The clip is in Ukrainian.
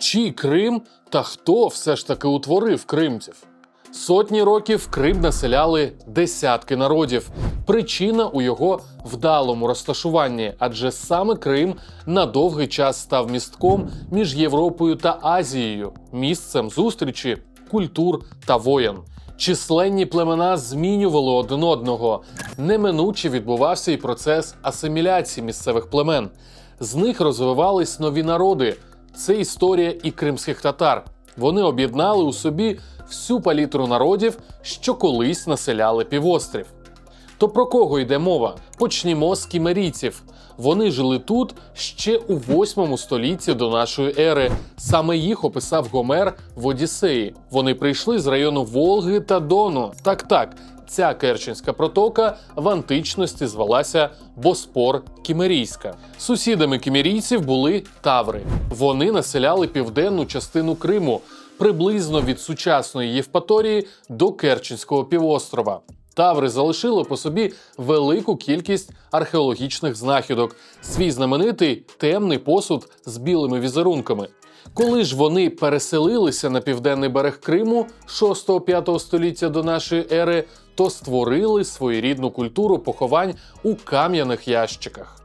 Чий Крим та хто все ж таки утворив кримців? Сотні років Крим населяли десятки народів. Причина у його вдалому розташуванні, адже саме Крим на довгий час став містком між Європою та Азією, місцем зустрічі культур та воєн. Численні племена змінювали один одного. Неминуче відбувався і процес асиміляції місцевих племен. З них розвивались нові народи. Це історія і кримських татар. Вони об'єднали у собі всю палітру народів, що колись населяли півострів. То про кого йде мова? Почнімо з кімерійців. Вони жили тут ще у 8 столітті до нашої ери. Саме їх описав Гомер в Одіссеї. Вони прийшли з району Волги та Дону. Так, так, ця Керченська протока в античності звалася Боспор Кімерійська. Сусідами кімерійців були таври. Вони населяли південну частину Криму, приблизно від сучасної Євпаторії до Керченського півострова. Таври залишили по собі велику кількість археологічних знахідок, свій знаменитий темний посуд з білими візерунками. Коли ж вони переселилися на південний берег Криму 6-5 століття до нашої ери, то створили своєрідну культуру поховань у кам'яних ящиках.